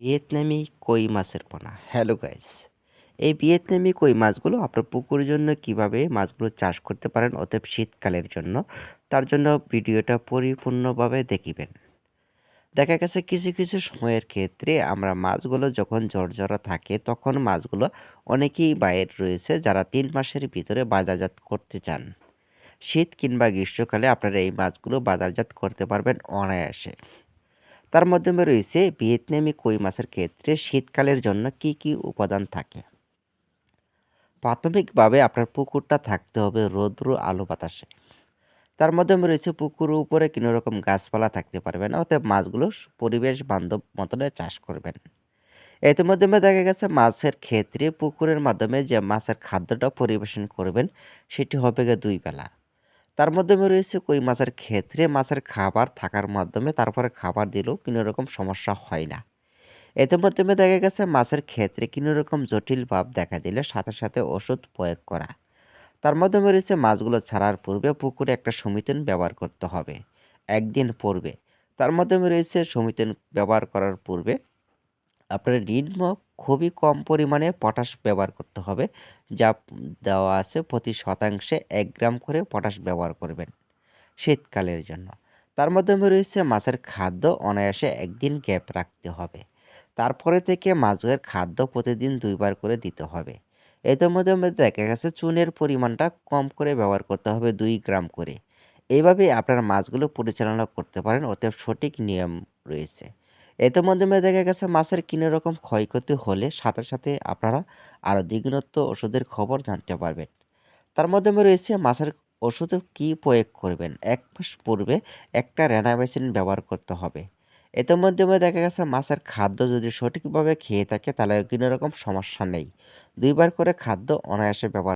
ভিয়েতনামি কই মাছের পোনা? হ্যালো গাইস এই ভিয়েতনামি কই মাছগুলো আপনার পুকুরের জন্য কীভাবে মাছগুলো চাষ করতে পারেন অতএব শীতকালের জন্য, তার জন্য ভিডিওটা পরিপূর্ণভাবে দেখিবেন। দেখা গেছে কিছু কিছু সময়ের ক্ষেত্রে আমরা মাছগুলো যখন জর্জরা থাকে, তখন মাছগুলো অনেকেই বাইর রয়েছে যারা তিন মাসের ভিতরে বাজারজাত করতে চান। শীত কিংবা গ্রীষ্মকালে আপনারা এই মাছগুলো বাজারজাত করতে পারবেন অনায়াসে। তার মাধ্যমে রয়েছে ভিয়েতনামি কই মাছের ক্ষেত্রে শীতকালের জন্য কি কি উপাদান থাকে? প্রাথমিকভাবে আপনার পুকুরটা থাকতে হবে রৌদ্র আলো বাতাসে। তার মাধ্যমে রয়েছে পুকুরের উপরে কোনো রকম গাছপালা থাকতে পারবে না, অতএব মাছগুলো পরিবেশ বান্ধব মতনে চাষ করবেন। এতে মাধ্যমে দেখা গেছে মাছের ক্ষেত্রে পুকুরের মাধ্যমে যে মাছের খাদ্যটা পরিবেশন করবেন, সেটি হবে গিয়ে দুই বেলা। তার মাধ্যমে রয়েছে কই? মাছের ক্ষেত্রে মাছের খাবার থাকার মাধ্যমে তারপরে খাবার দিলেও কোনো রকম সমস্যা হয় না। এতে মাধ্যমে দেখা গেছে মাছের ক্ষেত্রে কোনো রকম জটিল ভাব দেখা দিলে সাথে সাথে ওষুধ প্রয়োগ করা। তার মাধ্যমে রয়েছে মাছগুলো ছাড়ার পূর্বে পুকুরে একটা সমিতন ব্যবহার করতে হবে, একদিন পূর্বে। তার মাধ্যমে রয়েছে সমিতন ব্যবহার করার পূর্বে আপনার নিম্ন খুবই কম পরিমাণে পটাশ ব্যবহার করতে হবে। যা দেওয়া আছে প্রতি শতাংশে এক গ্রাম করে পটাশ ব্যবহার করবেন শীতকালের জন্য। তার মাধ্যমে রয়েছে মাছের খাদ্য অনায়াসে একদিন গ্যাপ রাখতে হবে। তারপরে থেকে মাছের খাদ্য প্রতিদিন দুইবার করে দিতে হবে। এদের মধ্যে দেখা গেছে চুনের পরিমাণটা কম করে ব্যবহার করতে হবে দুই গ্রাম করে। এইভাবে আপনার মাছগুলো পরিচালনা করতে পারেন, অতএব সঠিক নিয়ম রয়েছে। এতে মাধ্যমে দেখা গেছে মাছের কোনো রকম ক্ষয়ক্ষতি হলে সাথে সাথে আপনারা আরও দ্বিগুণত্ব ওষুধের খবর জানতে পারবেন। তার মাধ্যমে রয়েছে মাছের ওষুধে কী প্রয়োগ করবেন? এক মাস পূর্বে একটা র্যানামেসিন ব্যবহার করতে হবে। এতে মাধ্যমে দেখা গেছে মাছের খাদ্য যদি সঠিকভাবে খেয়ে থাকে তাহলে কোনো রকম সমস্যা নেই। দুইবার করে খাদ্য অনায়াসে ব্যবহার